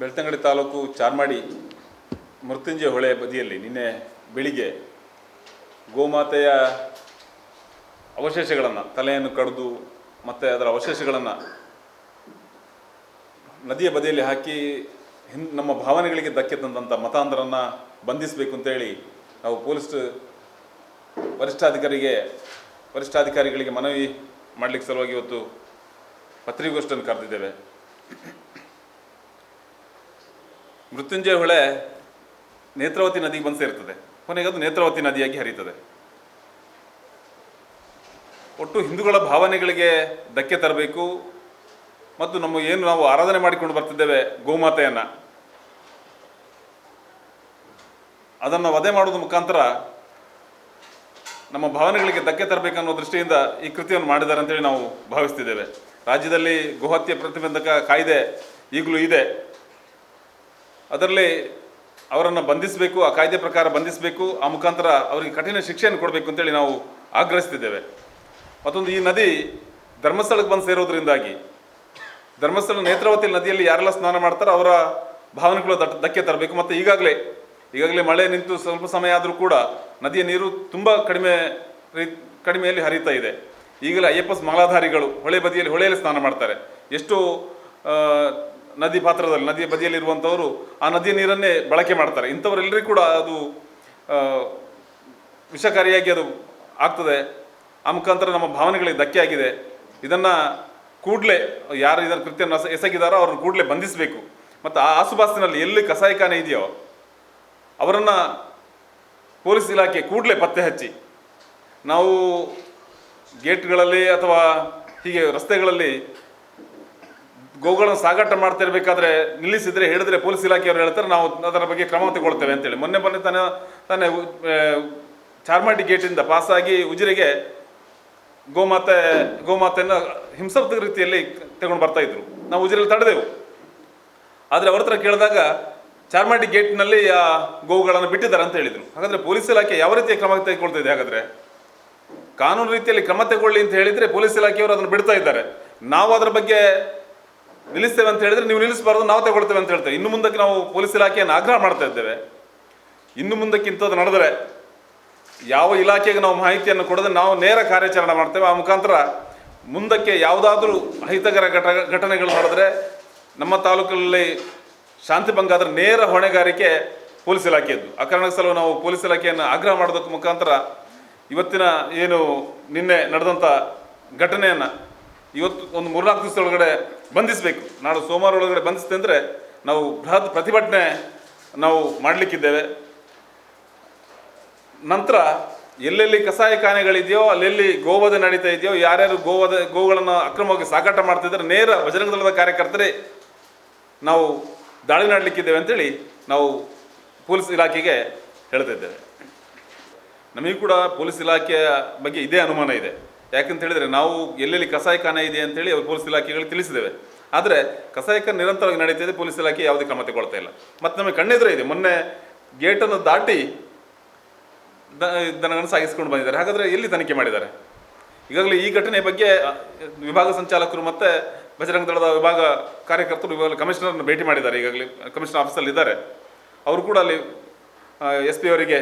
ಬೆಳ್ತಂಗಡಿ ತಾಲೂಕು ಚಾರ್ಮಾಡಿ ಮೃತ್ಯುಂಜಯ ಹೊಳೆ ಬದಿಯಲ್ಲಿ ನಿನ್ನೆ ಬೆಳಿಗ್ಗೆ ಗೋಮಾತೆಯ ಅವಶೇಷಗಳನ್ನು ತಲೆಯನ್ನು ಕಡಿದು ಮತ್ತು ಅದರ ಅವಶೇಷಗಳನ್ನು ನದಿಯ ಬದಿಯಲ್ಲಿ ಹಾಕಿ ಹಿಂ, ನಮ್ಮ ಭಾವನೆಗಳಿಗೆ ಧಕ್ಕೆ ತಂದಂಥ ಮತಾಂಧರನ್ನು ಬಂಧಿಸಬೇಕು ಅಂತೇಳಿ ನಾವು ಪೊಲೀಸ್ ವರಿಷ್ಠಾಧಿಕಾರಿಗೆ, ವರಿಷ್ಠಾಧಿಕಾರಿಗಳಿಗೆ ಮನವಿ ಮಾಡಲಿಕ್ಕೆ ಸಲುವಾಗಿ ಇವತ್ತು ಪತ್ರಿಕೋಷ್ಠಿಯನ್ನು ಕರೆದಿದ್ದೇವೆ. ಮೃತ್ಯುಂಜಯ ಹೊಳೆ ನೇತ್ರಾವತಿ ನದಿಗೆ ಬಂದು ಸೇರ್ತದೆ. ಕೊನೆಗೆ ಅದು ನೇತ್ರಾವತಿ ನದಿಯಾಗಿ ಹರಿತದೆ ಒಟ್ಟು ಹಿಂದೂಗಳ ಭಾವನೆಗಳಿಗೆ ಧಕ್ಕೆ ತರಬೇಕು. ಮತ್ತು ನಮ್ಮ ಏನು ನಾವು ಆರಾಧನೆ ಮಾಡಿಕೊಂಡು ಬರ್ತಿದ್ದೇವೆ ಗೋಮಾತೆಯನ್ನು. ಅದನ್ನು ವಧೆ ಮಾಡೋದ್ರ ಮುಖಾಂತರ ನಮ್ಮ ಭಾವನೆಗಳಿಗೆ ಧಕ್ಕೆ ತರಬೇಕನ್ನೋ ದೃಷ್ಟಿಯಿಂದ ಈ ಕೃತಿಯನ್ನು ಮಾಡಿದ್ದಾರೆ ಅಂತೇಳಿ ನಾವು ಭಾವಿಸ್ತಿದ್ದೇವೆ. ರಾಜ್ಯದಲ್ಲಿ ಗೋಹತ್ಯೆ ಪ್ರತಿಬಂಧಕ ಕಾಯ್ದೆ ಈಗಲೂ ಇದೆ. ಅದರಲ್ಲಿ ಅವರನ್ನು ಬಂಧಿಸಬೇಕು, ಆ ಕಾಯ್ದೆ ಪ್ರಕಾರ ಬಂಧಿಸಬೇಕು, ಆ ಮುಖಾಂತರ ಅವರಿಗೆ ಕಠಿಣ ಶಿಕ್ಷೆಯನ್ನು ಕೊಡಬೇಕು ಅಂತೇಳಿ ನಾವು ಆಗ್ರಹಿಸ್ತಿದ್ದೇವೆ. ಮತ್ತೊಂದು, ಈ ನದಿ ಧರ್ಮಸ್ಥಳಕ್ಕೆ ಬಂದು ಸೇರೋದ್ರಿಂದಾಗಿ, ಧರ್ಮಸ್ಥಳ ನೇತ್ರಾವತಿ ನದಿಯಲ್ಲಿ ಯಾರೆಲ್ಲ ಸ್ನಾನ ಮಾಡ್ತಾರೋ ಅವರ ಭಾವನೆಗಳು ದಟ್, ಧಕ್ಕೆ ತರಬೇಕು. ಮತ್ತು ಈಗಾಗಲೇ ಈಗಾಗಲೇ ಮಳೆ ನಿಂತು ಸ್ವಲ್ಪ ಸಮಯ ಆದರೂ ಕೂಡ ನದಿಯ ನೀರು ತುಂಬ ಕಡಿಮೆ ರೀ, ಕಡಿಮೆಯಲ್ಲಿ ಹರಿತಾ ಇದೆ. ಈಗಲೇ ಅಯ್ಯಪ್ಪ ಮಾಲಾಧಾರಿಗಳು ಹೊಳೆ ಬದಿಯಲ್ಲಿ ಹೊಳೆಯಲ್ಲಿ ಸ್ನಾನ ಮಾಡ್ತಾರೆ. ಎಷ್ಟು ನದಿ ಪಾತ್ರದಲ್ಲಿ, ನದಿಯ ಬದಿಯಲ್ಲಿರುವಂಥವರು ಆ ನದಿಯ ನೀರನ್ನೇ ಬಳಕೆ ಮಾಡ್ತಾರೆ. ಇಂಥವರೆಲ್ಲರಿಗೂ ಕೂಡ ಅದು ವಿಷಕಾರಿಯಾಗಿ ಅದು ಆಗ್ತದೆ. ಆ ಮುಖಾಂತರ ನಮ್ಮ ಭಾವನೆಗಳಿಗೆ ಧಕ್ಕೆ ಆಗಿದೆ. ಇದನ್ನು ಕೂಡಲೇ ಯಾರು ಇದರ ಎಸ- ಎಸಗಿದಾರೋ ಅವ್ರನ್ನ ಕೂಡಲೇ ಬಂಧಿಸಬೇಕು. ಮತ್ತು ಆ ಆಸುಪಾಸಿನಲ್ಲಿ ಎಲ್ಲಿ ಕಸಾಯಿಖಾನೆ ಇದೆಯೋ, ಅವರನ್ನು ಪೊಲೀಸ್ ಇಲಾಖೆ ಕೂಡಲೇ ಪತ್ತೆ ಹಚ್ಚಿ. ನಾವು ಗೇಟ್ಗಳಲ್ಲಿ ಅಥವಾ ಹೀಗೆ ರಸ್ತೆಗಳಲ್ಲಿ ಗೋಗಳನ್ನು ಸಾಗಾಟ ಮಾಡ್ತಾ ಇರಬೇಕಾದ್ರೆ ನಿಲ್ಲಿಸಿದ್ರೆ ಹೇಳಿದ್ರೆ ಪೊಲೀಸ್ ಇಲಾಖೆಯವರು ಹೇಳ್ತಾರೆ, ನಾವು ಅದರ ಬಗ್ಗೆ ಕ್ರಮ ತಗೊಳ್ತೇವೆ ಅಂತೇಳಿ. ಮೊನ್ನೆ ಮೊನ್ನೆ ತಾನೇ ತಾನೇ ಚಾರ್ಮಾಡಿ ಗೇಟಿಂದ ಪಾಸಾಗಿ ಉಜಿರೆಗೆ ಗೋಮಾತೆ, ಗೋಮಾತೆಯನ್ನು ಹಿಂಸಾತ್ಮಕ ರೀತಿಯಲ್ಲಿ ತಗೊಂಡು ಬರ್ತಾ ಇದ್ರು. ನಾವು ಉಜಿರೆಯಲ್ಲಿ ತಡೆದೆವು. ಆದರೆ ಅವ್ರ ಹತ್ರ ಕೇಳಿದಾಗ ಚಾರ್ಮಾಡಿ ಗೇಟ್ನಲ್ಲಿ ಆ ಗೋವುಗಳನ್ನು ಬಿಟ್ಟಿದ್ದಾರೆ ಅಂತ ಹೇಳಿದರು. ಹಾಗಾದರೆ ಪೊಲೀಸ್ ಇಲಾಖೆ ಯಾವ ರೀತಿಯ ಕ್ರಮ ತೆಗೆದುಕೊಳ್ತಾ ಇದೆ ಹಾಗಾದರೆ? ಕಾನೂನು ರೀತಿಯಲ್ಲಿ ಕ್ರಮ ತಗೊಳ್ಳಿ ಅಂತ ಹೇಳಿದರೆ ಪೊಲೀಸ್ ಇಲಾಖೆಯವರು ಅದನ್ನು ಬಿಡ್ತಾ ಇದ್ದಾರೆ. ನಾವು ಅದರ ಬಗ್ಗೆ ನಿಲ್ಲಿಸ್ತೇವೆ ಅಂತ ಹೇಳಿದ್ರೆ ನೀವು ನಿಲ್ಲಿಸಬಾರ್ದು, ನಾವು ತಗೊಳ್ತೇವೆ ಅಂತ ಹೇಳ್ತೇವೆ ಇನ್ನು ಮುಂದಕ್ಕೆ ನಾವು ಪೊಲೀಸ್ ಇಲಾಖೆಯನ್ನು ಆಗ್ರಹ ಮಾಡ್ತಾ ಇದ್ದೇವೆ. ಇನ್ನು ಮುಂದಕ್ಕೆ ಇಂಥದ್ದು ನಡೆದರೆ ಯಾವ ಇಲಾಖೆಗೆ ನಾವು ಮಾಹಿತಿಯನ್ನು ಕೊಡದೆ ನಾವು ನೇರ ಕಾರ್ಯಾಚರಣೆ ಮಾಡ್ತೇವೆ. ಆ ಮುಖಾಂತರ ಮುಂದಕ್ಕೆ ಯಾವುದಾದ್ರೂ ಅಹಿತಕರ ಘಟ, ಘಟನೆಗಳು ನಡೆದರೆ ನಮ್ಮ ತಾಲೂಕಿನಲ್ಲಿ ಶಾಂತಿ ಭಂಗ ಆದರೆ ನೇರ ಹೊಣೆಗಾರಿಕೆ ಪೊಲೀಸ್ ಇಲಾಖೆಯದ್ದು. ಆ ಕಾರಣಕ್ಕೆ ಸಲ ನಾವು ಪೊಲೀಸ್ ಇಲಾಖೆಯನ್ನು ಆಗ್ರಹ ಮಾಡೋದಕ್ಕೆ ಮುಖಾಂತರ ಇವತ್ತಿನ ಏನು ನಿನ್ನೆ ನಡೆದಂಥ ಘಟನೆಯನ್ನು ಇವತ್ತು ಒಂದು ಮೂರ್ನಾಲ್ಕು ಒಳಗಡೆ ಬಂಧಿಸಬೇಕು. ನಾಳೆ ಸೋಮವಾರ ಒಳಗಡೆ ಬಂಧಿಸಿದೆ ಅಂದರೆ ನಾವು ಬೃಹತ್ ಪ್ರತಿಭಟನೆ ನಾವು ಮಾಡಲಿಕ್ಕಿದ್ದೇವೆ. ನಂತರ ಎಲ್ಲೆಲ್ಲಿ ಕಸಾಯಿಖಾನೆಗಳಿದೆಯೋ ಅಲ್ಲೆಲ್ಲಿ ಗೋವಧೆ ನಡೀತಾ ಇದೆಯೋ, ಯಾರ್ಯಾರು ಗೋವಧೆ ಗೋಗಳನ್ನು ಅಕ್ರಮವಾಗಿ ಸಾಗಾಟ ಮಾಡ್ತಿದ್ದಾರೆ, ನೇರ ಬಜರಂಗ ದಳದ ಕಾರ್ಯಕರ್ತರೇ ನಾವು ದಾಳಿ ಮಾಡಲಿಕ್ಕಿದ್ದೇವೆ ಅಂತೇಳಿ ನಾವು ಪೊಲೀಸ್ ಇಲಾಖೆಗೆ ಹೇಳ್ತಾ ಇದ್ದೇವೆ. ನಮಗೂ ಕೂಡ ಪೊಲೀಸ್ ಇಲಾಖೆಯ ಬಗ್ಗೆ ಇದೇ ಅನುಮಾನ ಇದೆ. ಯಾಕಂತ ಹೇಳಿದ್ರೆ ನಾವು ಎಲ್ಲೆಲ್ಲಿ ಕಸಾಯಿಖಾನೆ ಇದೆ ಅಂತೇಳಿ ಅವ್ರು ಪೊಲೀಸ್ ಇಲಾಖೆಗಳಿಗೆ ತಿಳಿಸಿದ್ದೇವೆ. ಆದರೆ ಕಸಾಯಿಖಾನೆ ನಿರಂತರವಾಗಿ ನಡೀತಿದೆ ಪೊಲೀಸ್ ಇಲಾಖೆ ಯಾವುದೇ ಕ್ರಮ ತಗೊಳ್ತಾ ಇಲ್ಲ. ಮತ್ತು ನಮಗೆ ಕಣ್ಣೆದುರೇ ಇದೆ. ಮೊನ್ನೆ ಗೇಟನ್ನು ದಾಟಿ ದನಗಳನ್ನು ಸಾಗಿಸ್ಕೊಂಡು ಬಂದಿದ್ದಾರೆ. ಹಾಗಾದರೆ ಎಲ್ಲಿ ತನಿಖೆ ಮಾಡಿದ್ದಾರೆ? ಈಗಾಗಲೇ ಈ ಘಟನೆ ಬಗ್ಗೆ ವಿಭಾಗ ಸಂಚಾಲಕರು ಮತ್ತು ಬಜರಂಗ ದಳದ ವಿಭಾಗ ಕಾರ್ಯಕರ್ತರು ಇವಾಗ ಕಮಿಷನರ್ನ ಭೇಟಿ ಮಾಡಿದ್ದಾರೆ ಈಗಾಗಲೇ. ಕಮಿಷನರ್ ಆಫೀಸಲ್ಲಿ ಇದ್ದಾರೆ ಅವರು ಕೂಡ ಅಲ್ಲಿ ಎಸ್ ಪಿ ಅವರಿಗೆ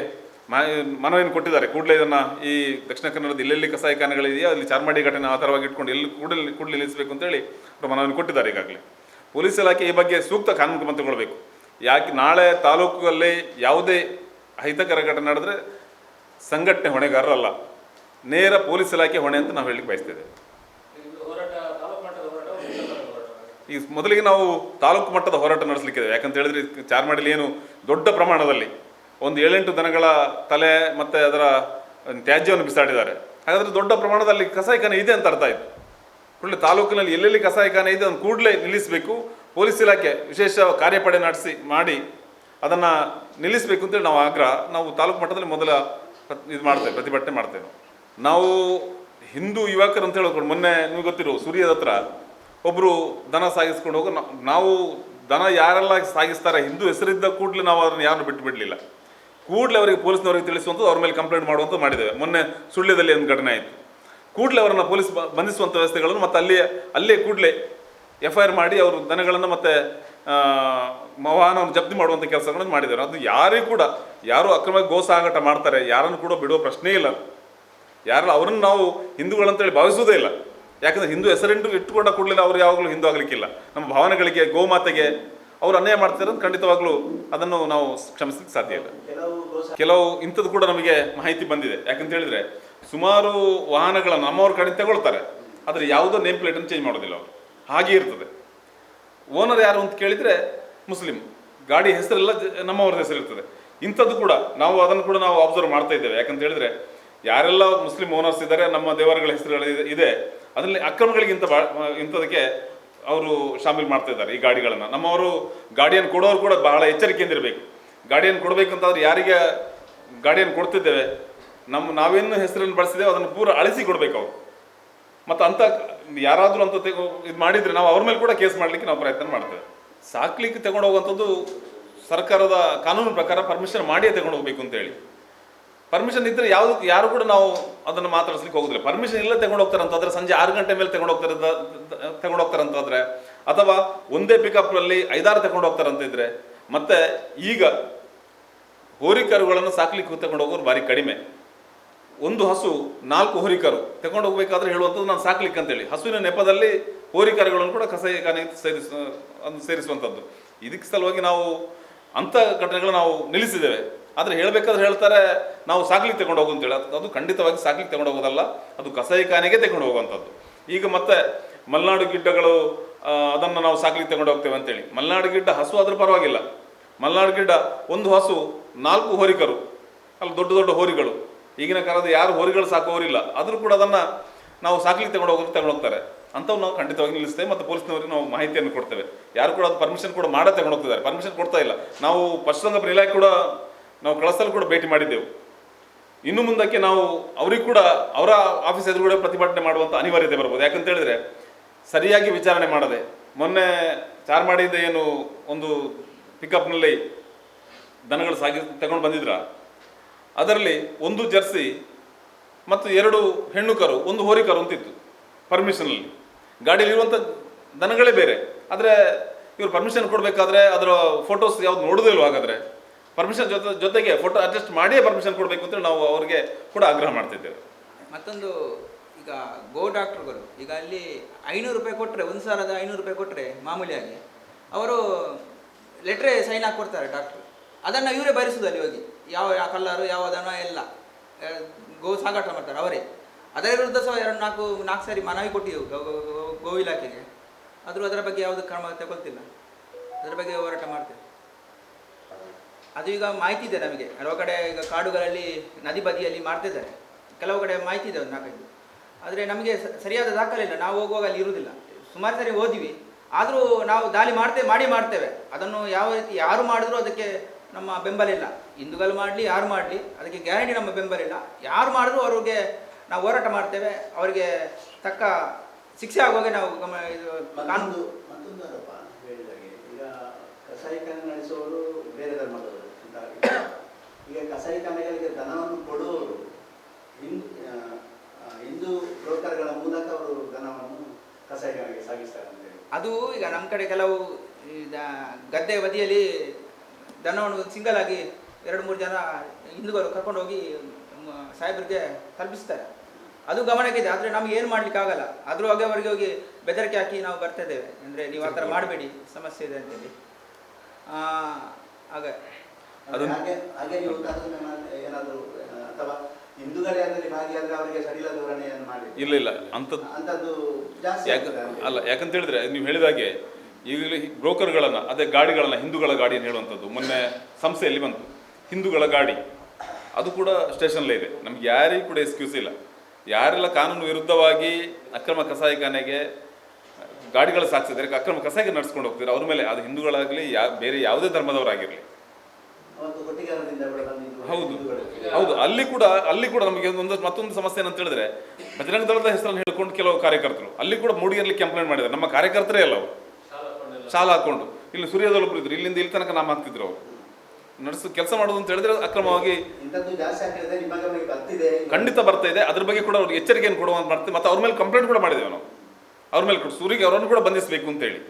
ಮನವಿಯನ್ನು ಕೊಟ್ಟಿದ್ದಾರೆ? ಕೂಡಲೇ ಇದನ್ನು ಈ ದಕ್ಷಿಣ ಕನ್ನಡದ ಎಲ್ಲೆಲ್ಲಿ ಕಸಾಯಿಖಾನೆಗಳಿದೆಯೋ ಅಲ್ಲಿ ಚಾರ್ಮಾಡಿ ಘಟನೆ ಆಧಾರವಾಗಿ ಇಟ್ಕೊಂಡು ಎಲ್ಲಿ ಕೂಡಲೇ ಕೂಡಲೇ ನಿಲ್ಲಿಸಬೇಕು ಅಂತೇಳಿ ಅವರು ಮನವಿಯನ್ನು ಕೊಟ್ಟಿದ್ದಾರೆ ಈಗಾಗಲೇ. ಪೊಲೀಸ್ ಇಲಾಖೆ ಈ ಬಗ್ಗೆ ಸೂಕ್ತ ಕಾನೂನು ಕ್ರಮ ತಗೊಳ್ಬೇಕು. ಯಾಕೆ ನಾಳೆ ತಾಲೂಕಲ್ಲಿ ಯಾವುದೇ ಅಹಿತಕರ ಘಟನೆ ನಡೆದ್ರೆ ಸಂಘಟನೆ ಹೊಣೆಗಾರರಲ್ಲ. ನೇರ ಪೊಲೀಸ್ ಇಲಾಖೆ ಹೊಣೆ ಅಂತ ನಾವು ಹೇಳಲಿಕ್ಕೆ ಬಯಸ್ತೇವೆ ಈಗ ಮೊದಲಿಗೆ ನಾವು ತಾಲೂಕು ಮಟ್ಟದ ಹೋರಾಟ ನಡೆಸಲಿಕ್ಕಿದೆ ಯಾಕಂತ ಹೇಳಿದ್ರೆ ಚಾರ್ಮಾಡಿಲಿ ಏನು ದೊಡ್ಡ ಪ್ರಮಾಣದಲ್ಲಿ ಒಂದು ಏಳೆಂಟು ದನಗಳ ತಲೆ ಮತ್ತು ಅದರ ತ್ಯಾಜ್ಯವನ್ನು ಬಿಸಾಡಿದ್ದಾರೆ. ಹಾಗಾದರೆ ದೊಡ್ಡ ಪ್ರಮಾಣದಲ್ಲಿ ಕಸಾಯಿಖಾನೆ ಇದೆ ಅಂತ ಅರ್ಥ ಆಯಿತು. ಕೂಡಲೇ ತಾಲೂಕಿನಲ್ಲಿ ಎಲ್ಲೆಲ್ಲಿ ಕಸಾಯಿಖಾನೆ ಇದೆ ಅದನ್ನು ಕೂಡಲೇ ನಿಲ್ಲಿಸಬೇಕು. ಪೊಲೀಸ್ ಇಲಾಖೆ ವಿಶೇಷ ಕಾರ್ಯಪಡೆ ನಡೆಸಿ, ಮಾಡಿ ಅದನ್ನು ನಿಲ್ಲಿಸಬೇಕು ಅಂತೇಳಿ ನಾವು ಆಗ್ರಹ. ನಾವು ತಾಲೂಕು ಮಟ್ಟದಲ್ಲಿ ಮೊದಲ ಇದು ಮಾಡ್ತೇವೆ, ಪ್ರತಿಭಟನೆ ಮಾಡ್ತೇವೆ. ನಾವು ಹಿಂದೂ ಯುವಕರು ಅಂತ ಹೇಳ್ಕೊಂಡು ಮೊನ್ನೆ ನಿಮಗೆ ಗೊತ್ತಿರೋ ಸೂರ್ಯದ ಹತ್ರ ಒಬ್ಬರು ದನ ಸಾಗಿಸ್ಕೊಂಡು ಹೋಗೋ, ನಾವು ದನ ಯಾರೆಲ್ಲ ಸಾಗಿಸ್ತಾರೆ, ಹಿಂದೂ ಹೆಸರಿದ್ದ ಕೂಡಲೇ ನಾವು ಅದನ್ನು ಯಾರನ್ನು ಬಿಟ್ಟು ಬಿಡಲಿಲ್ಲ. ಕೂಡಲೇ ಅವರಿಗೆ ಪೊಲೀಸ್ನವರಿಗೆ ತಿಳಿಸುವಂಥದ್ದು ಅವ್ರ ಮೇಲೆ ಕಂಪ್ಲೇಂಟ್ ಮಾಡುವಂಥದ್ದು ಮಾಡಿದ್ದೇವೆ. ಮೊನ್ನೆ ಸುಳ್ಳ್ಯದಲ್ಲಿ ಒಂದು ಘಟನೆ ಆಯಿತು. ಕೂಡಲೇ ಅವರನ್ನು ಪೊಲೀಸ್ ಬಂಧಿಸುವಂಥ ವ್ಯವಸ್ಥೆಗಳನ್ನು ಮತ್ತು ಅಲ್ಲಿ ಅಲ್ಲೇ ಕೂಡಲೇ ಎಫ್ ಐ ಆರ್ ಮಾಡಿ ಅವರು ದನಗಳನ್ನು ಮತ್ತು ವಾಹನವನ್ನು ಜಪ್ತಿ ಮಾಡುವಂಥ ಕೆಲಸಗಳನ್ನು ಮಾಡಿದ್ದಾರೆ. ಅದು ಯಾರಿಗೂ ಕೂಡ, ಯಾರು ಅಕ್ರಮ ಗೋ ಸಾಗಾಟ ಮಾಡ್ತಾರೆ, ಯಾರನ್ನು ಕೂಡ ಬಿಡುವ ಪ್ರಶ್ನೆ ಇಲ್ಲ ಯಾರಲ್ಲ ಅವರನ್ನು ನಾವು ಹಿಂದೂಗಳಂತೇಳಿ ಭಾವಿಸುವುದೇ ಇಲ್ಲ. ಯಾಕಂದರೆ ಹಿಂದೂ ಹೆಸರಿಂಟು ಇಟ್ಟುಕೊಂಡ ಕೂಡಲೇ ಅವ್ರು ಯಾವಾಗಲೂ ಹಿಂದೂ ಆಗಲಿಕ್ಕಿಲ್ಲ. ನಮ್ಮ ಭಾವನೆಗಳಿಗೆ, ಗೋಮಾತೆಗೆ ಅವರು ಅನ್ಯಾಯ ಮಾಡ್ತಿರೋದು ಖಂಡಿತವಾಗ್ಲೂ ಅದನ್ನು ನಾವು ಕ್ಷಮಿಸಲಿಕ್ಕೆ ಸಾಧ್ಯ ಇಲ್ಲ. ಕೆಲವು ಇಂಥದ್ದು ಕೂಡ ನಮಗೆ ಮಾಹಿತಿ ಬಂದಿದೆ. ಯಾಕಂತ ಹೇಳಿದ್ರೆ ಸುಮಾರು ವಾಹನಗಳನ್ನು ನಮ್ಮವ್ರ ಕಡೆ ತಗೊಳ್ತಾರೆ. ಆದರೆ ಯಾವುದೋ ನೇಮ್ ಪ್ಲೇಟನ್ನು ಚೇಂಜ್ ಮಾಡೋದಿಲ್ಲ ಅವರು. ಹಾಗೆ ಇರ್ತದೆ. ಓನರ್ ಯಾರು ಅಂತ ಕೇಳಿದರೆ ಮುಸ್ಲಿಂ. ಗಾಡಿ ಹೆಸರೆಲ್ಲ ಹೆಸರು ಇರ್ತದೆ. ಇಂಥದ್ದು ಕೂಡ ನಾವು ಅದನ್ನು ಕೂಡ ನಾವು ಅಬ್ಸರ್ವ್ ಮಾಡ್ತಾ ಇದ್ದೇವೆ. ಯಾಕಂತ ಹೇಳಿದ್ರೆ ಯಾರೆಲ್ಲ ಮುಸ್ಲಿಂ ಓನರ್ಸ್ ಇದ್ದಾರೆ, ನಮ್ಮ ದೇವರುಗಳ ಹೆಸರುಗಳು ಇದೆ- ಇದೆ, ಅದರಲ್ಲಿ ಅಕ್ರಮಗಳಿಗಿಂತ ಬಾ, ಇಂಥದಕ್ಕೆ ಅವರು ಶಾಮೀಲ್ ಮಾಡ್ತಾ ಇದ್ದಾರೆ ಈ ಗಾಡಿಗಳನ್ನು. ನಮ್ಮವರು ಗಾಡಿಯನ್ನು ಕೊಡೋರು ಕೂಡ ಬಹಳ ಎಚ್ಚರಿಕೆಯಿಂದ ಇರಬೇಕು. ಗಾಡಿಯನ್ನು ಕೊಡಬೇಕಂತಾದ್ರೆ ಯಾರಿಗೆ ಗಾಡಿಯನ್ನು ಕೊಡ್ತಿದ್ದೇವೆ, ನಮ್ಮ ನಾವೇನು ಹೆಸರನ್ನು ಬಳಸಿದ್ದೇವೆ ಅದನ್ನು ಪೂರ ಅಳಿಸಿ ಕೊಡಬೇಕು ಅವರು. ಮತ್ತು ಅಂತ ಯಾರಾದರೂ ಅಂತ ಇದು ಮಾಡಿದರೆ ನಾವು ಅವ್ರ ಮೇಲೆ ಕೂಡ ಕೇಸ್ ಮಾಡಲಿಕ್ಕೆ ನಾವು ಪ್ರಯತ್ನ ಮಾಡ್ತೇವೆ. ಸಾಕ್ಲಿಕ್ಕೆ ತಗೊಂಡು ಹೋಗುವಂಥದ್ದು ಸರ್ಕಾರದ ಕಾನೂನು ಪ್ರಕಾರ ಪರ್ಮಿಷನ್ ಮಾಡಿಯೇ ತಗೊಂಡು ಹೋಗ್ಬೇಕು ಅಂತೇಳಿ ಪರ್ಮಿಷನ್ ಇದ್ದರೆ ಯಾವುದಕ್ಕೆ ಯಾರು ಕೂಡ ನಾವು ಅದನ್ನು ಮಾತಾಡಿಸ್ಲಿಕ್ಕೆ ಹೋಗೋದಿಲ್ಲ. ಪರ್ಮಿಷನ್ ಇಲ್ಲ ತಗೊಂಡು ಅಂತಂದ್ರೆ ಸಂಜೆ ಆರು ಗಂಟೆ ಮೇಲೆ ತಗೊಂಡು ಹೋಗ್ತಾರೆ ತಗೊಂಡು ಅಂತಂದ್ರೆ ಅಥವಾ ಒಂದೇ ಪಿಕಪ್ನಲ್ಲಿ ಐದಾರು ತಗೊಂಡು ಇದ್ರೆ ಮತ್ತೆ ಈಗ ಹೋರಿಕರುಗಳನ್ನು ಸಾಕ್ಲಿಕ್ಕೆ ತಗೊಂಡು ಹೋಗೋರು ಭಾರಿ ಕಡಿಮೆ. ಒಂದು ಹಸು ನಾಲ್ಕು ಹೋರಿಕರು ತಗೊಂಡು ಹೋಗ್ಬೇಕಾದ್ರೆ ಹೇಳುವಂಥದ್ದು ನಾನು ಸಾಕ್ಲಿಕ್ಕೆ ಅಂತೇಳಿ. ಹಸುವಿನ ನೆಪದಲ್ಲಿ ಹೋರಿಕರುಗಳನ್ನು ಕೂಡ ಕಸಾಯಿಖಾನೆಗೆ ಸೇರಿಸ ಅನ್ನು ಸೇರಿಸುವಂಥದ್ದು. ಇದಕ್ಕೆ ಸಲುವಾಗಿ ನಾವು ಅಂಥ ಘಟನೆಗಳು ನಾವು ನಿಲ್ಲಿಸಿದ್ದೇವೆ. ಆದರೆ ಹೇಳಬೇಕಾದ್ರೆ ಹೇಳ್ತಾರೆ, ನಾವು ಸಾಕ್ಲಿಕ್ಕೆ ತಗೊಂಡು ಹೋಗು ಅಂತೇಳಿ. ಅದು- ಖಂಡಿತವಾಗಿ ಸಾಕ್ಲಿಕ್ಕೆ ತಗೊಂಡು ಹೋಗೋದಲ್ಲ, ಅದು ಕಸಾಯಿಖಾನೆಗೆ ತಗೊಂಡು ಹೋಗುವಂಥದ್ದು. ಈಗ ಮತ್ತೆ ಮಲೆನಾಡು ಗಿಡ್ಡಗಳು ಅದನ್ನು ನಾವು ಸಾಕ್ಲಿಕ್ಕೆ ತಗೊಂಡು ಹೋಗ್ತೇವೆ ಅಂತೇಳಿ. ಮಲೆನಾಡು ಗಿಡ್ಡ ಹಸು ಆದರೂ ಪರವಾಗಿಲ್ಲ. ಮಲೆನಾಡು ಗಿಡ್ಡ ಒಂದು ಹಸು, ನಾಲ್ಕು ಹೋರಿಕರು. ಅಲ್ಲಿ ದೊಡ್ಡ ದೊಡ್ಡ ಹೋರಿಗಳು. ಈಗಿನ ಕಾಲದ ಯಾರು ಹೋರಿಗಳು ಸಾಕುವವರಿಲ್ಲ ಆದರೂ ಕೂಡ ಅದನ್ನು ನಾವು ಸಾಕ್ಲಿಕ್ಕೆ ತಗೊಂಡು ಹೋಗೋದು ತಗೊಂಡು ಹೋಗ್ತಾರೆ. ಅಂಥವು ನಾವು ಖಂಡಿತವಾಗಿ ನಿಲ್ಲಿಸ್ತೇವೆ ಮತ್ತು ಪೊಲೀಸ್ನವರಿಗೆ ನಾವು ಮಾಹಿತಿಯನ್ನು ಕೊಡ್ತೇವೆ. ಯಾರು ಕೂಡ ಅದು ಪರ್ಮಿಷನ್ ಕೂಡ ಮಾಡೇ ತಗೊಂಡು ಹೋಗ್ತಿದ್ದಾರೆ. ಪರ್ಮಿಷನ್ ಕೊಡ್ತಾ ಇಲ್ಲ. ನಾವು ಪಶುಸಂಗೋಪನೆ ಇಲಾಖೆ ಕೂಡ ನಾವು ಕಳಸಲ್ಲಿ ಕೂಡ ಭೇಟಿ ಮಾಡಿದ್ದೆವು. ಇನ್ನು ಮುಂದಕ್ಕೆ ನಾವು ಅವರಿಗೂ ಕೂಡ ಅವರ ಆಫೀಸ್ ಎದುರು ಕೂಡ ಪ್ರತಿಭಟನೆ ಮಾಡುವಂಥ ಅನಿವಾರ್ಯತೆ ಬರ್ಬೋದು. ಯಾಕಂತ ಹೇಳಿದ್ರೆ ಸರಿಯಾಗಿ ವಿಚಾರಣೆ ಮಾಡದೆ ಮೊನ್ನೆ ಚಾರ್ಮಾಡಿದ ಏನು ಒಂದು ಪಿಕಪ್ನಲ್ಲಿ ದನಗಳು ಸಾಗಿ ತಗೊಂಡು ಬಂದಿದ್ರ. ಅದರಲ್ಲಿ ಒಂದು ಜರ್ಸಿ ಮತ್ತು ಎರಡು ಹೆಣ್ಣು ಕರು, ಒಂದು ಹೋರಿ ಕರು ಅಂತಿತ್ತು ಪರ್ಮಿಷನಲ್ಲಿ ಗಾಡಿಯಲ್ಲಿರುವಂಥ ದನಗಳೇ ಬೇರೆ. ಆದರೆ ಇವರು ಪರ್ಮಿಷನ್ ಕೊಡಬೇಕಾದ್ರೆ ಅದರ ಫೋಟೋಸ್ ಯಾವ್ದು ನೋಡೋದೇ ಇಲ್ವ ಹಾಗಾದರೆ? ಪರ್ಮಿಷನ್ ಜೊತೆ ಜೊತೆಗೆ ಫೋಟೋ ಅಡ್ಜಸ್ಟ್ ಮಾಡಿಯೇ ಪರ್ಮಿಷನ್ ಕೊಡಬೇಕು ಅಂತ ನಾವು ಅವರಿಗೆ ಕೂಡ ಆಗ್ರಹ ಮಾಡ್ತಿದ್ದೇವೆ. ಮತ್ತೊಂದು, ಈಗ ಗೋ ಡಾಕ್ಟರ್ಗಳು, ಈಗ ಅಲ್ಲಿ ಐನೂರು ರೂಪಾಯಿ ಕೊಟ್ಟರೆ ಒಂದು ಸಾವಿರದ ಐನೂರು ರೂಪಾಯಿ ಕೊಟ್ಟರೆ ಮಾಮೂಲಿಯಾಗಿ, ಅವರು ಲೆಟ್ರೆ ಸೈನ್ ಹಾಕಿ ಕೊಡ್ತಾರೆ ಡಾಕ್ಟ್ರು. ಅದನ್ನು ಇವರೇ ಭರಿಸುದು ಅಲ್ಲಿ ಹೋಗಿ. ಯಾವ ಯಾವ ಕಲ್ಲರು, ಯಾವ ದನ ಎಲ್ಲ. ಗೋ ಸಾಗಾಟ ಮಾಡ್ತಾರೆ ಅವರೇ. ಅದರ ವಿರುದ್ಧ ಸಹ ಎರಡು ನಾಲ್ಕು ನಾಲ್ಕು ಸಾರಿ ಮನವಿ ಕೊಟ್ಟಿದ್ದೆವು ಗೋ ಇಲಾಖೆಗೆ. ಆದರೂ ಅದರ ಬಗ್ಗೆ ಯಾವುದು ಕ್ರಮ ತಗೊಳ್ತಿಲ್ಲ. ಅದರ ಬಗ್ಗೆ ಹೋರಾಟ ಮಾಡ್ತೇವೆ. ಅದು ಈಗ ಮಾಹಿತಿ ಇದೆ ನಮಗೆ. ಕೆಲವು ಕಡೆ ಈಗ ಕಾಡುಗಳಲ್ಲಿ ನದಿ ಬದಿಯಲ್ಲಿ ಮಾಡ್ತಿದ್ದಾರೆ ಕೆಲವು ಕಡೆ ಮಾಹಿತಿ ಇದೆ ಒಂದು ನಾಲ್ಕೈದು. ಆದರೆ ನಮಗೆ ಸರಿಯಾದ ದಾಖಲೆ ಇಲ್ಲ. ನಾವು ಹೋಗುವಾಗ ಅಲ್ಲಿ ಇರುವುದಿಲ್ಲ. ಸುಮಾರು ಸರಿ ಓದಿವಿ. ಆದರೂ ನಾವು ದಾಳಿ ಮಾಡ್ತೇವೆ ಮಾಡಿ ಮಾಡ್ತೇವೆ. ಅದನ್ನು ಯಾವ ರೀತಿ ಯಾರು ಮಾಡಿದ್ರೂ ಅದಕ್ಕೆ ನಮ್ಮ ಬೆಂಬಲ ಇಲ್ಲ. ಹಿಂದೂಗಳು ಮಾಡಲಿ ಯಾರು ಮಾಡಲಿ ಅದಕ್ಕೆ ಗ್ಯಾರಂಟಿ ನಮ್ಮ ಬೆಂಬಲ ಇಲ್ಲ. ಯಾರು ಮಾಡಿದ್ರೂ ಅವ್ರಿಗೆ ನಾವು ಹೋರಾಟ ಮಾಡ್ತೇವೆ. ಅವರಿಗೆ ತಕ್ಕ ಶಿಕ್ಷೆ ಆಗುವಾಗೆ ನಾವು ಗಮ ಇದು ಕಾನೂನು ಮತ್ತೊಂದು ಈಗ ಕಸಾಯಿಖಾನೆ ನಡೆಸುವವರು ಬೇರೆ ಧರ್ಮದವರು. ಅಂತ ಈಗ ಕಸಾಯಿ ಕಸಾಯಿಖಾನೆಗಳಿಗೆ ದನವನ್ನು ಕೊಡುವವರು ಹಿಂದೂ ಹಿಂದೂ ಬ್ರೋಕರ್ಗಳ ಮೂಲಕ ಅವರು ದನವನ್ನು ಕಸಾಯಿಖಾನೆಗೆ ಸಾಗಿಸ್ತಾರೆ ಅಂತ ಹೇಳಿ. ಅದು ಈಗ ನಮ್ಮ ಕಡೆ ಕೆಲವು ಗದ್ದೆ ಬದಿಯಲ್ಲಿ ದನವನ್ನು ಸಿಂಗಲ್ ಆಗಿ ಎರಡು ಮೂರು ಜನ ಹಿಂದೂಗಳು ಕರ್ಕೊಂಡು ಹೋಗಿ ಸಾಹೇಬ್ರಿಗೆ ತಲುಪಿಸ್ತಾರೆ. ಅದು ಗಮನಕ್ಕೆ ಇದೆ ಆದರೆ ನಮ್ಗೆ ಏನು ಮಾಡ್ಲಿಕ್ಕೆ ಆಗಲ್ಲ ಅದ್ರ ಹಾಗೆ ಅವರಿಗೆ ಹೋಗಿ ಬೆದರಿಕೆ ಹಾಕಿ ನಾವು ಬರ್ತಿದ್ದೇವೆ. ಅಂದರೆ ನೀವು ಆ ಥರ ಮಾಡಬೇಡಿ ಸಮಸ್ಯೆ ಇದೆ ಅಂತೇಳಿ. ಆ, ಹಾಗೆ. ಅದನ್ನು- ಹಾಗೆ ಹಾಗೆ ನೀವು ಏನಾದರೂ ಅಥವಾ ಹಿಂದೂಗಳೇ ಅದರಲ್ಲಿ ಭಾಗಿಯಾದ್ರೆ ಅವರಿಗೆ ಸಡಿಲ ಧೋರಣೆಯನ್ನು ಮಾಡಿ ಇಲ್ಲ ಇಲ್ಲ ಅಂಥದ್ದು ಅಂಥದ್ದು ಜಾಸ್ತಿ ಅಂತ. ಅಲ್ಲ. ಯಾಕಂತ ಹೇಳಿದ್ರೆ ನೀವು ಹೇಳಿದಾಗೆ ಈಗಲೇ ಬ್ರೋಕರ್ಗಳನ್ನು ಅದೇ ಗಾಡಿಗಳನ್ನ ಹಿಂದೂಗಳ ಗಾಡಿಯನ್ನು ಹೇಳುವಂಥದ್ದು. ಮೊನ್ನೆ ಸಂಸ್ಥೆಯಲ್ಲಿ ಬಂತು. ಹಿಂದೂಗಳ ಗಾಡಿ. ಅದು ಕೂಡ ಸ್ಟೇಷನ್ಲೇ ಇದೆ. ನಮ್ಗೆ ಯಾರಿಗೂ ಕೂಡ ಎಕ್ಸ್ಕ್ಯೂಸ್ ಇಲ್ಲ. ಯಾರೆಲ್ಲ ಕಾನೂನು ವಿರುದ್ಧವಾಗಿ ಅಕ್ರಮ ಕಸಾಯಿಖಾನೆಗೆ ಗಾಡಿಗಳು ಸಾಗಿಸಿದ್ರೆ ಅಕ್ರಮ ಕಸಾಯಿಗೆ ನಡ್ಸ್ಕೊಂಡು ಹೋಗ್ತಿದ್ರೆ ಅವ್ರ ಮೇಲೆ ಅದು ಹಿಂದೂಗಳಾಗಲಿ ಯಾ ಬೇರೆ ಯಾವುದೇ ಧರ್ಮದವರಾಗಿರಲಿ ಅವತ್ತು ಕೊಟ್ಟಿಗೆಹಾರದಿಂದ ಕೂಡ ಬಂದಿದ್ದು ಹೌದು. ಹೌದು ಅಲ್ಲಿ ಕೂಡ ಅಲ್ಲಿ ಕೂಡ ನಮಗೆ ಒಂದು ಮತ್ತೊಂದು ಸಮಸ್ಯೆ ಏನಂತ ಹೇಳಿದ್ರೆ ಬಜರಂಗ ದಳದ ಹೆಸರನ್ನು ಹೇಳ್ಕೊಂಡು ಕೆಲವು ಕಾರ್ಯಕರ್ತರು ಅಲ್ಲಿ ಕೂಡ ಮೂಡಿಗೆರಲ್ಲಿ ಕಂಪ್ಲೇಂಟ್ ಮಾಡಿದ್ದಾರೆ. ನಮ್ಮ ಕಾರ್ಯಕರ್ತರೇ ಅಲ್ಲ ಅವರು. ಸಾಲ ಹಾಕೊಂಡು. ಇಲ್ಲಿ ಸೂರ್ಯದೊಳೊಬ್ರು ಇದ್ರು ಇಲ್ಲಿಂದ ಇಲ್ಲಿ ತನಕ ನಾಮ ಹಾಕ್ತಿದ್ರು ಅವರು. ನಡೆಸು ಕೆಲಸ ಮಾಡೋದು ಅಂತ ಹೇಳಿದ್ರೆ ಅಕ್ರಮವಾಗಿ ಖಂಡಿತ ಬರ್ತಾ ಇದೆ. ಅದ್ರ ಬಗ್ಗೆ ಕೂಡ ಅವ್ರಿಗೆ ಎಚ್ಚರಿಕೆಯನ್ನು ಕೊಡುವಂತ ಮಾಡ್ತೀವಿ. ಮತ್ತೆ ಅವ್ರ ಮೇಲೆ ಕಂಪ್ಲೇಂಟ್ ಕೂಡ ಮಾಡಿದೆವು ನಾವು. ಅವ್ರ ಮೇಲೆ ಕೂಡ ಸೂರಿಗೆ ಅವರನ್ನು ಕೂಡ ಬಂಧಿಸಬೇಕು ಅಂತ ಹೇಳಿ.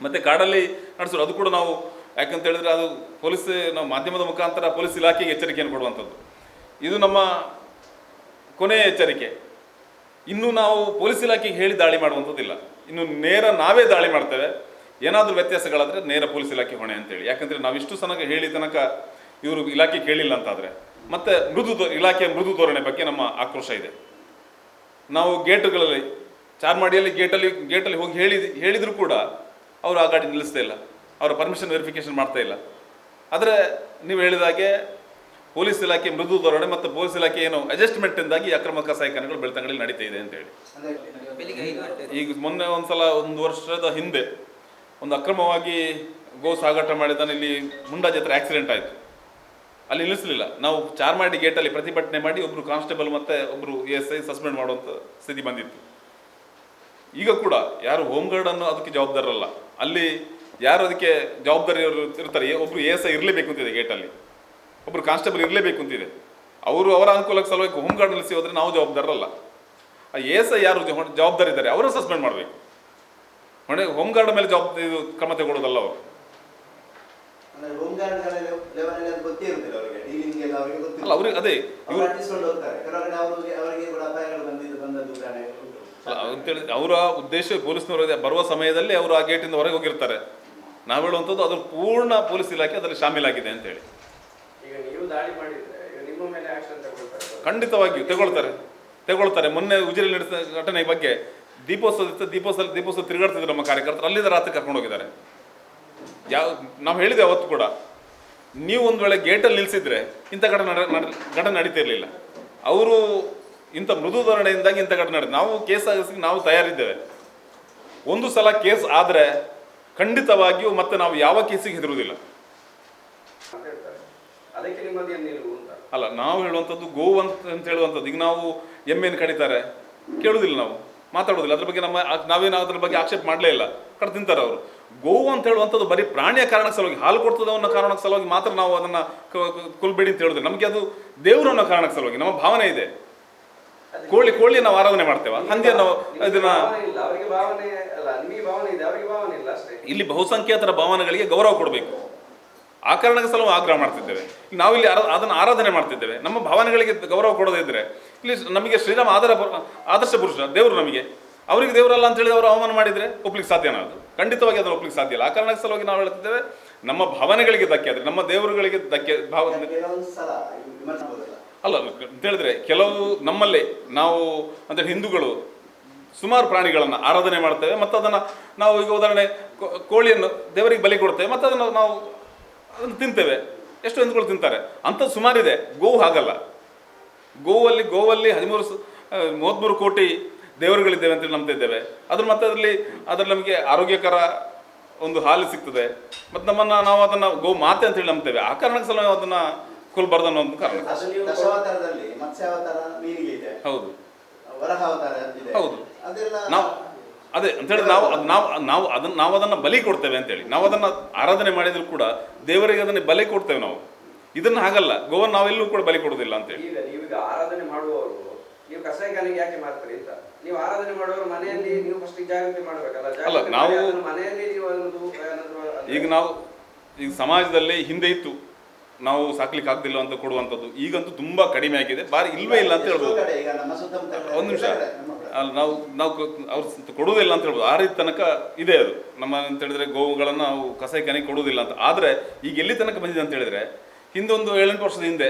ಮತ್ತೆ ಕಾಡಲ್ಲಿ ನಡೆಸಿದ್ರು ಅದು ಕೂಡ ನಾವು ಯಾಕಂತ ಹೇಳಿದ್ರೆ ಅದು ಪೊಲೀಸ್, ನಾವು ಮಾಧ್ಯಮದ ಮುಖಾಂತರ ಪೊಲೀಸ್ ಇಲಾಖೆಗೆ ಎಚ್ಚರಿಕೆಯನ್ನು ಕೊಡುವಂಥದ್ದು. ಇದು ನಮ್ಮ ಕೊನೆಯ ಎಚ್ಚರಿಕೆ. ಇನ್ನು ನಾವು ಪೊಲೀಸ್ ಇಲಾಖೆಗೆ ಹೇಳಿ ದಾಳಿ ಮಾಡುವಂಥದ್ದಿಲ್ಲ. ಇನ್ನು ನೇರ ನಾವೇ ದಾಳಿ ಮಾಡ್ತೇವೆ. ಏನಾದರೂ ವ್ಯತ್ಯಾಸಗಳಾದರೆ ನೇರ ಪೊಲೀಸ್ ಇಲಾಖೆ ಹೊಣೆ ಅಂತೇಳಿ. ಯಾಕಂದರೆ ನಾವು ಇಷ್ಟು ತನಕ ಹೇಳಿ ತನಕ ಇವರು ಇಲಾಖೆ ಕೇಳಿಲ್ಲ ಅಂತಾದರೆ. ಮತ್ತು ಮೃದು ಇಲಾಖೆಯ ಮೃದು ಧೋರಣೆ ಬಗ್ಗೆ ನಮ್ಮ ಆಕ್ರೋಶ ಇದೆ. ನಾವು ಗೇಟುಗಳಲ್ಲಿ, ಚಾರ್ಮಾಡಿಯಲ್ಲಿ ಗೇಟಲ್ಲಿ ಗೇಟಲ್ಲಿ ಹೋಗಿ ಹೇಳಿ ಹೇಳಿದರೂ ಕೂಡ ಅವರು ಆ ಗಾಡಿ ನಿಲ್ಲಿಸ್ತಾ ಇಲ್ಲ. ಅವರ ಪರ್ಮಿಷನ್ ವೆರಿಫಿಕೇಶನ್ ಮಾಡ್ತಾ ಇಲ್ಲ. ಆದರೆ ನೀವು ಹೇಳಿದ ಹಾಗೆ ಪೊಲೀಸ್ ಇಲಾಖೆ ಮೃದು ಧೋರಣೆ ಮತ್ತು ಪೊಲೀಸ್ ಇಲಾಖೆ ಏನು ಅಡ್ಜಸ್ಟ್ಮೆಂಟಿಂದಾಗಿ ಇಂದಾಗಿ ಅಕ್ರಮ ಕಸಾಯಿಖಾನೆಗಳು ಬೆಳ್ತಂಗಡಿಯಲ್ಲಿ ನಡೀತಾ ಇದೆ ಅಂತೇಳಿ ಈಗ ಮೊನ್ನೆ ಒಂದ್ಸಲ ಒಂದು ವರ್ಷದ ಹಿಂದೆ ಒಂದು ಅಕ್ರಮವಾಗಿ ಗೋ ಸಾಗಾಟ ಮಾಡಿದಾನೆ ಇಲ್ಲಿ ಮುಂಡಾಜ್ ಹತ್ರ ಆಕ್ಸಿಡೆಂಟ್ ಆಯಿತು. ಅಲ್ಲಿ ನಿಲ್ಲಿಸಲಿಲ್ಲ. ನಾವು ಚಾರ್ಮಾಡಿ ಗೇಟಲ್ಲಿ ಪ್ರತಿಭಟನೆ ಮಾಡಿ ಒಬ್ಬರು ಕಾನ್ಸ್ಟೇಬಲ್ ಮತ್ತೆ ಒಬ್ಬರು ಎಸ್ ಐ ಸಸ್ಪೆಂಡ್ ಮಾಡುವಂಥ ಸ್ಥಿತಿ ಬಂದಿತ್ತು. ಈಗ ಕೂಡ ಯಾರು ಹೋಮ್ ಗಾರ್ಡ್ ಅನ್ನು ಅದಕ್ಕೆ ಜವಾಬ್ದಾರರಲ್ಲ. ಅಲ್ಲಿ ಯಾರು ಅದಕ್ಕೆ ಜವಾಬ್ದಾರಿ ಇರ್ತಾರೆ? ಒಬ್ರು ಎ ಎಸ್ ಐ ಇರಲೇಬೇಕು ಅಂತಿದೆ ಗೇಟಲ್ಲಿ ಒಬ್ರು ಕಾನ್ಸ್ಟೇಬಲ್ ಇರಲೇಬೇಕು ಅಂತಿದೆ. ಅವರು ಅವರ ಅನುಕೂಲಕ್ಕೆ ಸಲುವಾಗಿ ಹೋಮ್ ಗಾರ್ಡ್ ನಿಲ್ಲಿಸಿ ಹೋದ್ರೆ ನಾವು ಜವಾಬ್ದಾರರಲ್ಲ. ಆ ಎ ಎಸ್ ಐ ಯಾರು ಜವ- ಜವಾಬ್ದಾರಿ ಇದ್ದಾರೆ ಅವರನ್ನು ಸಸ್ಪೆಂಡ್ ಮಾಡಬೇಕು. ಹೊಣೆ ಹೋಮ್ ಗಾರ್ಡ್ ಮೇಲೆ ಜವಾಬ್ದಾರಿ ಇದು ಕ್ರಮ ತಗೊಳ್ಳೋದಲ್ಲ ಅವರು. ಅಲ್ಲ ಅವ್ರಿಗೆ ಅದೇ ಅಂತೇಳಿ ಅವರ ಉದ್ದೇಶ ಪೊಲೀಸ್ನವರು. ಬರುವ ಸಮಯದಲ್ಲಿ ಅವರು ಆ ಗೇಟಿಂದ ಹೊರಗೆ ಹೋಗಿರ್ತಾರೆ. ನಾವು ಹೇಳುವಂಥದ್ದು ಅದ್ರ ಪೂರ್ಣ ಪೊಲೀಸ್ ಇಲಾಖೆ ಅದರಲ್ಲಿ ಶಾಮೀಲಾಗಿದೆ ಅಂತೇಳಿ. ಖಂಡಿತವಾಗಿಯೂ ತಗೊಳ್ತಾರೆ. ತಗೊಳ್ತಾರೆ. ಮೊನ್ನೆ ಉಜಿರಿ ನಡೆಸಿದ ಘಟನೆ ಬಗ್ಗೆ ದೀಪೋತ್ಸವ ಇತ್ತು, ದೀಪೋತ್ಸವ ದೀಪೋತ್ಸವ ತಿರುಗಾಡ್ತಿದ್ರು ನಮ್ಮ ಕಾರ್ಯಕರ್ತರು. ಅಲ್ಲಿಂದ ರಾತ್ರಿ ಕರ್ಕೊಂಡು ಹೋಗಿದ್ದಾರೆ. ಯಾವ ನಾವು ಹೇಳಿದೆ ಅವತ್ತು ಕೂಡ. ನೀವು ಒಂದು ವೇಳೆ ಗೇಟಲ್ಲಿ ನಿಲ್ಲಿಸಿದ್ರೆ ಇಂಥ ಘಟನೆ ಘಟನೆ ನಡೀತಿರ್ಲಿಲ್ಲ. ಅವರು ಇಂಥ ಮೃದು ಧೋರಣೆಯಿಂದಾಗಿ ಇಂಥ ಘಟನೆ ನಡೆದ ನಾವು ಕೇಸ್ ಆಗಿಸಿ ನಾವು ತಯಾರಿದ್ದೇವೆ. ಒಂದು ಸಲ ಕೇಸ್ ಆದರೆ ಖಂಡಿತವಾಗಿಯೂ ಮತ್ತೆ ನಾವು ಯಾವ ಕೇಸಿಗೆ ಹೆದರುವುದಿಲ್ಲ. ಅಲ್ಲ ನಾವು ಹೇಳುವಂಥದ್ದು ಗೋವು ಅಂತ ಅಂತ ಹೇಳುವಂಥದ್ದು. ಈಗ ನಾವು ಎಮ್ಮೆಯನ್ನು ಕಡಿತಾರೆ. ಕೇಳುವುದಿಲ್ಲ ನಾವು. ಮಾತಾಡೋದಿಲ್ಲ ಅದ್ರ ಬಗ್ಗೆ ನಮ್ಮ ನಾವೇನು ಅದ್ರ ಬಗ್ಗೆ ಆಕ್ಷೇಪ ಮಾಡಲೇ ಇಲ್ಲ. ಕಡೆ ತಿಂತಾರೆ ಅವರು. ಗೋವು ಅಂತ ಹೇಳುವಂಥದ್ದು ಬರೀ ಪ್ರಾಣಿಯ ಕಾರಣಕ್ಕೆ ಸಲುವಾಗಿ ಹಾಲು ಕೊಡ್ತದೆ ಅನ್ನೋ ಕಾರಣಕ್ಕೆ ಸಲುವಾಗಿ ಮಾತ್ರ ನಾವು ಅದನ್ನು ಕೊಲ್ಬೇಡಿ ಅಂತ ಹೇಳಿದ್ರೆ ನಮಗೆ ಅದು ದೇವರು ಅನ್ನೋ ಕಾರಣಕ್ಕೆ ಸಲುವಾಗಿ ನಮ್ಮ ಭಾವನೆ ಇದೆ. ಕೋಳಿ ಕೋಳಿ ನಾವು ಆರಾಧನೆ ಮಾಡ್ತೇವೆ? ಹಂದಿಯನ್ನು ಇದನ್ನ ಇಲ್ಲ ಬಹುಸಂಖ್ಯಾತರ ಭಾವನೆಗಳಿಗೆ ಗೌರವ ಕೊಡಬೇಕು. ಆ ಕಾರಣಕ್ಕೆ ಸಲುವಾಗಿ ಆಗ್ರಹ ಮಾಡ್ತಿದ್ದೇವೆ. ನಾವಿಲ್ಲಿ ಇಲ್ಲಿ ಅದನ್ನು ಆರಾಧನೆ ಮಾಡ್ತಿದ್ದೇವೆ. ನಮ್ಮ ಭಾವನೆಗಳಿಗೆ ಗೌರವ ಕೊಡೋದಿದ್ರೆ ಇಲ್ಲಿ ನಮಗೆ ಶ್ರೀರಾಮ ಆದರ ಆದರ್ಶ ಪುರುಷ ದೇವರು ನಮಗೆ. ಅವರಿಗೆ ದೇವರಲ್ಲ ಅಂತ ಹೇಳಿ ಅವರು ಅವಮಾನ ಮಾಡಿದರೆ ಒಪ್ಲಿಕ್ಕೆ ಸಾಧ್ಯನಾ ಅದು. ಖಂಡಿತವಾಗಿ ಅದನ್ನು ಒಪ್ಲಿಕ್ಕೆ ಸಾಧ್ಯ ಇಲ್ಲ. ಆ ಕಾರಣಕ್ಕೆ ಸಲುವಾಗಿ ನಾವು ಹೇಳ್ತಿದ್ದೇವೆ ನಮ್ಮ ಭಾವನೆಗಳಿಗೆ ಧಕ್ಕೆ ಆದರೆ ನಮ್ಮ ದೇವರುಗಳಿಗೆ ಧಕ್ಕೆ ಭಾವ ಅಲ್ಲ ಅಂತ ಹೇಳಿದ್ರೆ ಕೆಲವು ನಮ್ಮಲ್ಲೇ ನಾವು ಅಂದರೆ ಹಿಂದೂಗಳು ಸುಮಾರು ಪ್ರಾಣಿಗಳನ್ನು ಆರಾಧನೆ ಮಾಡ್ತೇವೆ. ಮತ್ತು ಅದನ್ನು ನಾವು ಈಗ ಉದಾಹರಣೆ ಕೋಳಿಯನ್ನು ದೇವರಿಗೆ ಬಲಿ ಕೊಡ್ತೇವೆ. ಮತ್ತು ಅದನ್ನು ನಾವು ಅದನ್ನು ತಿಂತೇವೆ. ಎಷ್ಟು ಹಿಂದೂಗಳು ತಿಂತಾರೆ. ಅಂಥದ್ದು ಸುಮಾರಿದೆ. ಗೋವು ಹಾಗಲ್ಲ. ಗೋವಲ್ಲಿ ಗೋವಲ್ಲಿ ಹದಿಮೂರು ಮೂವತ್ತ್ಮೂರು ಕೋಟಿ ದೇವರುಗಳಿದ್ದೇವೆ ಅಂತೇಳಿ ನಂಬ್ತಿದ್ದೇವೆ. ಅದ್ರ ಮತ್ತೆ ಅದರಲ್ಲಿ ಅದರಲ್ಲಿ ನಮಗೆ ಆರೋಗ್ಯಕರ ಒಂದು ಹಾಲು ಸಿಗ್ತದೆ. ಮತ್ತು ನಮ್ಮನ್ನು ನಾವು ಅದನ್ನು ಗೋ ಮಾತೆ ಅಂತೇಳಿ ನಂಬ್ತೇವೆ. ಆ ಕಾರಣಕ್ಕೆ ಸಲ ನಾವು ಅದನ್ನು ಕೊಲ್ಬಾರ್ದು ಅನ್ನೋ ಒಂದು ಕಾರಣ. ಹೌದು. ಹೌದು. ಅದೆಲ್ಲ ನಾವು ಅದೇ ಅಂತ ಹೇಳಿ ನಾವು ಅದ್- ನಾವು ನಾವು ಅದನ್ನ ನಾವು ಅದನ್ನ ಬಲಿ ಕೊಡ್ತೇವೆ ಅಂತೇಳಿ. ನಾವು ಅದನ್ನ ಆರಾಧನೆ ಮಾಡಿದ್ರು ಕೂಡ ದೇವರಿಗೆ ಅದನ್ನ ಬಲಿ ಕೊಡ್ತೇವೆ ನಾವು. ಇದನ್ನ ಹಾಗಲ್ಲ. ಗೋವನ್ ನಾವೆಲ್ಲೂ ಕೂಡ ಬಲಿ ಕೊಡೋದಿಲ್ಲ ಅಂತೇಳಿ. ಈಗ ಆರಾಧನೆ ಮಾಡುವವರು ನೀವು ಕಸಾಯಿಖಾನೆಗೆ ಯಾಕೆ ಮಾಡ್ತೀರಿ ಅಂತ? ನೀವು ಆರಾಧನೆ ಮಾಡುವವರು ಮನೆಯಲ್ಲಿ ನೀವು ಫಸ್ಟ್ ಜಾಗೃತಿ ಮಾಡಬೇಕಲ್ಲ? ಅಲ್ಲ ನಾವು- ಮನೆಯಲ್ಲಿ ನೀವು ಈಗ ನಾವು ಈಗ ಸಮಾಜದಲ್ಲಿ ಹಿಂದೆ ಇತ್ತು. ನಾವು ಸಾಕ್ಲಿಕ್ಕೆ ಆಗ್ದಿಲ್ಲ ಅಂತ ಕೊಡುವಂಥದ್ದು ಈಗಂತೂ ತುಂಬ ಕಡಿಮೆ ಆಗಿದೆ. ಬಾರಿ ಇಲ್ವೇ ಇಲ್ಲ ಅಂತ ಹೇಳ್ಬೋದು. ಒಂದು ನಿಮಿಷ. ನಾವು ನಾವು ಅವ್ರು ಕೊಡುವುದಿಲ್ಲ ಅಂತ ಹೇಳ್ಬೋದು. ಆ ರೀತಿ ತನಕ ಇದೆ ಅದು. ನಮ್ಮ ಅಂತ ಹೇಳಿದ್ರೆ ಗೋವುಗಳನ್ನು ನಾವು ಕಸಾಯಿಖಾನೆಗೆ ಕೊಡುವುದಿಲ್ಲ ಅಂತ. ಆದರೆ ಈಗ ಎಲ್ಲಿ ತನಕ ಬಂದಿದೆ ಅಂತ ಹೇಳಿದ್ರೆ ಹಿಂದೊಂದು ಏಳೆಂಟು ವರ್ಷದ ಹಿಂದೆ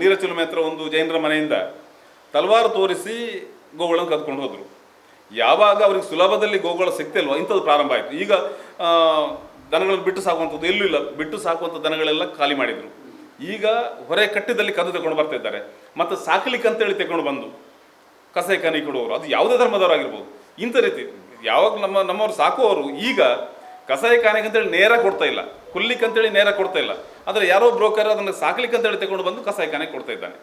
ನೀರಚಲುಮೆ ಹತ್ರ ಒಂದು ಜೈನರ ಮನೆಯಿಂದ ತಲವಾರು ತೋರಿಸಿ ಗೋವುಗಳನ್ನು ಕದ್ಕೊಂಡು ಹೋದರು ಯಾವಾಗ ಅವ್ರಿಗೆ ಸುಲಭದಲ್ಲಿ ಗೋಗಳು ಸಿಗ್ತಿಲ್ವೋ ಇಂಥದ್ದು ಪ್ರಾರಂಭ ಆಯಿತು. ಈಗ ದನಗಳನ್ನು ಬಿಟ್ಟು ಸಾಕುವಂಥದ್ದು ಎಲ್ಲೂ ಇಲ್ಲ. ಬಿಟ್ಟು ಸಾಕುವಂಥ ದನಗಳೆಲ್ಲ ಖಾಲಿ ಮಾಡಿದರು. ಈಗ ಹೊರೆ ಕಟ್ಟಿದಲ್ಲಿ ಕದ್ದು ತಗೊಂಡು ಬರ್ತಾ ಇದ್ದಾರೆ. ಮತ್ತು ಸಾಕಲಿಕ್ಕೆ ಅಂತೇಳಿ ತಗೊಂಡು ಬಂದು ಕಸಾಯಿಖಾನೆ ಕೊಡುವವರು, ಅದು ಯಾವುದೇ ಧರ್ಮದವರಾಗಿರ್ಬೋದು. ಇಂಥ ರೀತಿ ಯಾವಾಗ ನಮ್ಮ ನಮ್ಮವ್ರು ಸಾಕುವವರು, ಈಗ ಕಸಾಯಿಖಾನೆಗೆ ಅಂತೇಳಿ ನೇರ ಕೊಡ್ತಾ ಇಲ್ಲ. ಕೊಲ್ಲಿಕ್ಕೆ ಅಂತೇಳಿ ನೇರ ಕೊಡ್ತಾ ಇಲ್ಲ. ಆದರೆ ಯಾರೋ ಬ್ರೋಕರ್ ಅದನ್ನು ಸಾಕ್ಲಿಕ್ಕೆ ಅಂತೇಳಿ ತಗೊಂಡು ಬಂದು ಕಸಾಯಿಖಾನೆಗೆ ಕೊಡ್ತಾ ಇದ್ದಾನೆ.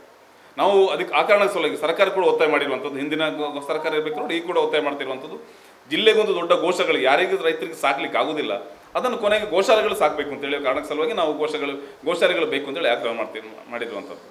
ನಾವು ಅದಕ್ಕೆ ಆ ಕಾರಣಕ್ಕೆ ಸಲುವಾಗಿ ಸರ್ಕಾರ ಕೂಡ ಒತ್ತಾಯ ಮಾಡಿರುವಂಥದ್ದು. ಹಿಂದಿನ ಸರ್ಕಾರ ಇರಬೇಕು ನೋಡಿ ಈ ಕೂಡ ಒತ್ತಾಯ ಮಾಡ್ತಿರುವಂಥದ್ದು. ಜಿಲ್ಲೆಗೊಂದು ದೊಡ್ಡ ಘೋಷಗಳು ಯಾರಿಗೂ ರೈತರಿಗೆ ಸಾಕ್ಲಿಕ್ಕೆ ಆಗೋದಿಲ್ಲ. ಅದನ್ನು ಕೊನೆಗೆ ಗೋಶಾಲೆಗಳು ಸಾಕಬೇಕು ಅಂತೇಳಿ ಕಾರಣಕ್ಕೆ ಸಲುವಾಗಿ ನಾವು ಗೋಶಾಲೆಗಳು ಗೋಶಾಲೆಗಳು ಬೇಕು ಅಂತೇಳಿ ಆಗ್ರಹ ಮಾಡ್ತೀವಿ, ಮಾಡಿರುವಂಥದ್ದು.